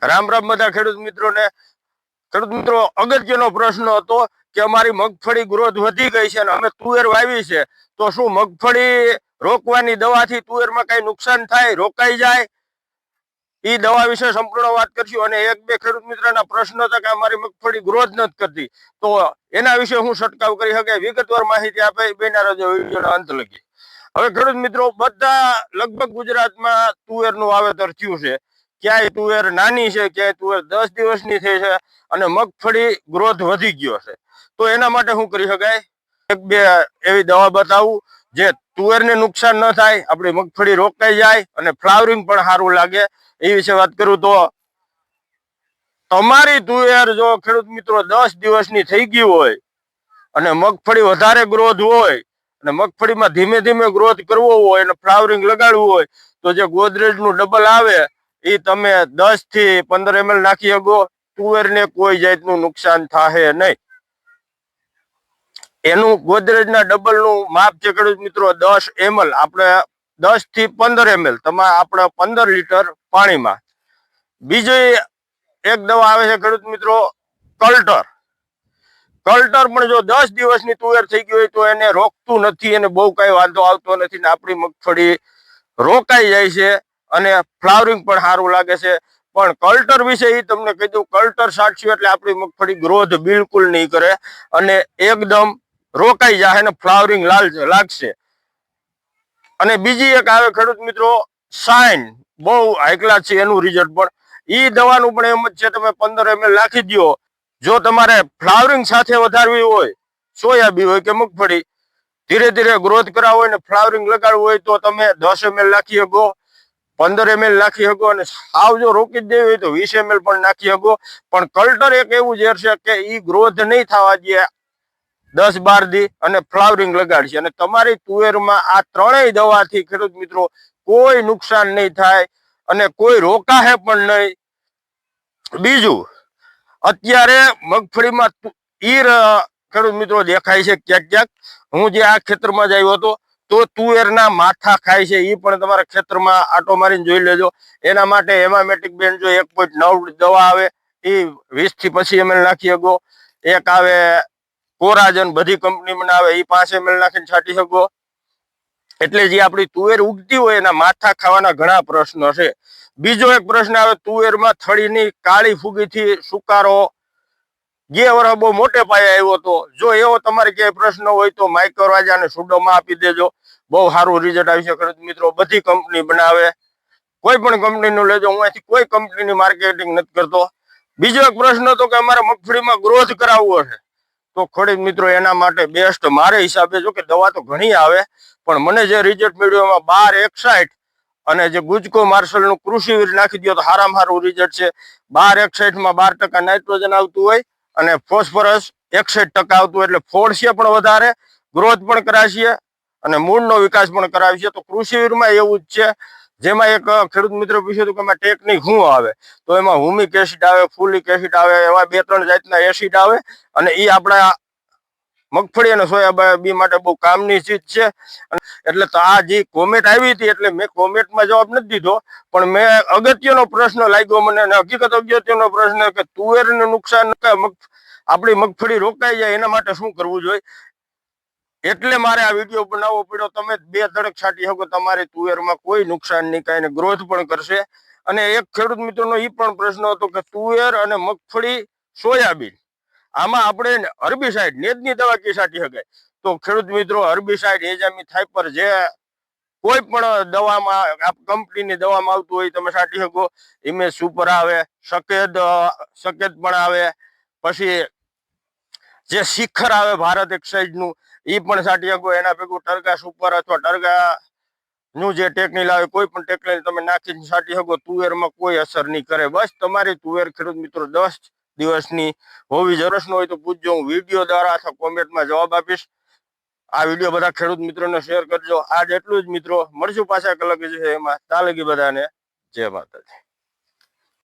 રામ રામ બધા ખેડૂત મિત્રોને. ખેડૂત મિત્રો, અગત્યનો પ્રશ્ન હતો કે અમારી મગફળી ગ્રોથ વધી ગઈ છે અમે તુવેર વાવી છે. તો શું મગફળી રોકવાની દવાથી તુવેરમાં કઈ નુકસાન થાય, રોકાઈ જાય? એ દવા વિશે સંપૂર્ણ વાત કરશું અને એક બે ખેડૂત મિત્રના પ્રશ્ન હતા કે અમારી મગફળી ગ્રોથ નથી કરતી. તો એના વિશે હું છંટકાવ કરી શકે, વિગતવાર માહિતી આપે બેના રજો અંત લગી હવે ખેડૂત મિત્રો, બધા લગભગ ગુજરાતમાં તુવેરનું વાવેતર થયું છે. ક્યાંય તુવેર નાની છે, ક્યાંય તુવેર દસ દિવસની થઈ છે અને મગફળી ગ્રોથ વધી ગયો છે. તો એના માટે શું કરી શકાય? એક બે એવી દવા બતાવું જે તુવેરને નુકસાન ન થાય, આપણી મગફળી રોકાઈ જાય અને ફ્લાવરિંગ પણ સારું લાગે. એ વિશે વાત કરું તો તમારી તુવેર જો ખેડૂત મિત્રો દસ દિવસની થઈ ગઈ હોય અને મગફળી વધારે ગ્રોથ હોય અને મગફળીમાં ધીમે ધીમે ગ્રોથ કરવો હોય અને ફ્લાવરિંગ લગાડવું હોય તો જે ગોદરેજનું ડબલ આવે એ તમે દસથી પંદર એમએલ નાખી શકો. તુવેરને કોઈ જાતનું નુકસાન થાય નહીં. એનું ગોદરેજ ના ડબલનું માપ છે ખેડૂત મિત્રો, દસ એમએલ. આપણે દસથી પંદર એમએલ. તમારે આપણે પંદર લીટર પાણીમાં. બીજી એક દવા આવે છે ખેડૂત મિત્રો, કલ્ટર. કલ્ટર પણ જો દસ દિવસની તુવેર થઈ ગઈ હોય તો એને રોકતું નથી અને બહુ કઈ વાંધો આવતો નથી ને આપણી મગફળી રોકાઈ જાય છે. અને ફ્લાવરિંગ પણ સારું લાગે છે. પણ કલ્ટર વિશે એ તમને દઉં, કલ્ટર સાટશું એટલે આપણી મગફળી ગ્રોથ બિલકુલ નહીં કરે અને એકદમ રોકાઈ જાય અને ફ્લાવરિંગ લાલ લાગશે. અને બીજી એક આવે ખેડૂત મિત્રો સાઇન બહુ હાઈકલા છે એનું રિઝલ્ટ પણ. એ દવાનું પણ એમ જ છે, તમે પંદર એમએલ નાખી દો જો તમારે ફ્લાવરિંગ સાથે વધારવી હોય સોયાબી હોય કે મગફળી, ધીરે ધીરે ગ્રોથ કરાવવો હોય ને ફ્લાવરિંગ લગાડવું હોય તો તમે દસ એમએલ નાખી શકો. પંદર એમએલ નાખી શકો અને સાવ જો રોકી જ દેવી હોય તો વીસ એમએલ પણ નાખી શકો. પણ કલ્ટર એક એવું ઝેર છે કે એ ગ્રોથ નહીં થવા દે. દસ બાર દી અને ફ્લાવરિંગ લગાડશે. અને તમારી તુવેરમાં આ ત્રણેય દવાથી ખેડૂત મિત્રો કોઈ નુકસાન નહીં થાય અને કોઈ રોકાહે પણ નહીં. બીજું, અત્યારે મગફળીમાં ઈર ખેડૂત મિત્રો દેખાય છે ક્યાંક ક્યાંક. હું જે આ ખેતરમાં જ આવ્યો હતો તો તુવેરના માથા ખાય છે. એ પણ તમારા ખેતરમાં આટો મારીને જોઈ લેજો. એના માટે હેમામેટિક બેન જો એક પોઈન્ટ નવ દવા આવે એ વીસથી પછી એમએલ નાખી શકો. એક આવે કોરાજન, બધી કંપની આવે એ પાંચ એમએલ નાખીને છાંટી શકો. એટલે જે આપણી તુવેર ઉગતી હોય એના માથા ખાવાના ઘણા પ્રશ્નો છે. બીજો એક પ્રશ્ન આવે, તુવેરમાં થળીની કાળી ફૂગીથી સુકારો. જે વર્ષ બહુ મોટે પાયે આવ્યો હતો. જો એવો તમારે ક્યાંય પ્રશ્ન હોય તો માઇક્રોરાજા અને સુડોમાં આપી દેજો. બહુ સારું રિઝલ્ટ આવશે ખેડૂત મિત્રો, બધી કંપની બનાવે. કોઈ પણ કંપનીનું લેજો. હું અહીંથી કોઈ કંપનીની માર્કેટિંગ નથી કરતો. બીજો એક પ્રશ્ન હતો કે અમારે મગફળીમાં ગ્રોથ કરાવવો છે. તો ખોડી મિત્રો, એના માટે બેસ્ટ મારે હિસાબે જો કે દવા તો ઘણી આવે, પણ મને જે રિઝલ્ટ મળ્યું એમાં બાર એકસાઠ અને જે ગુજકો માર્શલનું કૃષિ નાખી દો તો સારામાં સારું રિઝલ્ટ છે. બાર એકસાઠમાં બાર ટકા નાઇટ્રોજન આવતું હોય અને ફોસ્ફરસ એકસઠ ટકા આવતું હોય એટલે ફોડશે પણ વધારે. ગ્રોથ પણ કરાશે. અને મૂળનો વિકાસ પણ કરાવશે તો કૃષિ વીરમાં એવું જ છે. જેમાં એક ખેડૂત મિત્ર પૂછ્યું હતું કે એમાં ટેકનિક શું આવે? તો એમાં હુમિક એસિડ આવે, ફુલિક એસિડ આવે, એવા બે ત્રણ જાતના એસિડ આવે અને એ આપણા મગફળી અને સોયાબી માટે બહુ કામની ચીજ છે. એટલે તો આ જે કોમેન્ટ આવી હતી એટલે મેં કોમેન્ટમાં જવાબ નથી દીધો. પણ મેં અગત્યનો પ્રશ્ન લાગ્યો મને અને હકીકત અગત્યનો પ્રશ્ન કે તુવેરને નુકસાન આપણી મગફળી રોકાઈ જાય, એના માટે શું કરવું જોઈએ? એટલે મારે આ વીડિયો બનાવવો પડ્યો તમે બે ધડક છાંટી શકો, તમારી તુવેરમાં કોઈ નુકસાન નહીં, કાંઈ ગ્રોથ પણ કરશે. અને એક ખેડૂત મિત્રનો એ પણ પ્રશ્ન હતો કે તુવેર અને મગફળી સોયાબીન, આમાં આપણે હર્બિસાઇડ નેજની દવા કી છાંટી શકાય? તો ખેડૂત મિત્રો હર્બિસાઇડ એજામી થાઈપર જે કોઈ પણ દવામાં, આપ કંપનીની દવામાં આવતું હોય તમે છાંટી શકો. ઇમેજ સુપર આવે, સકેદ સફેદ પણ આવે. પછી જે શિખર આવે ભારત એક્સાઇઝનું એ પણ શકો. એના ભેગું ટર્ગા સુપર અથવા ટર્ગા નું જે ટેકની આવે, કોઈ પણ ટેકનિલ તમે નાખીને સાટી શકો. તુવેરમાં કોઈ અસર નહીં કરે. બસ તમારી તુવેર ખેડૂત મિત્રો દસ દિવસની હોવી જરૂર ન હોય તો પૂછજો. હું વીડિયો દ્વારા અથવા કોમેન્ટમાં જવાબ આપીશ. આ વીડિયો બધા ખેડૂત મિત્રોને શેર કરજો. આજ એટલું જ મિત્રો. મળશું પાછા કલાક છે એમાં. તાલગી બધાને. જય માતાજી.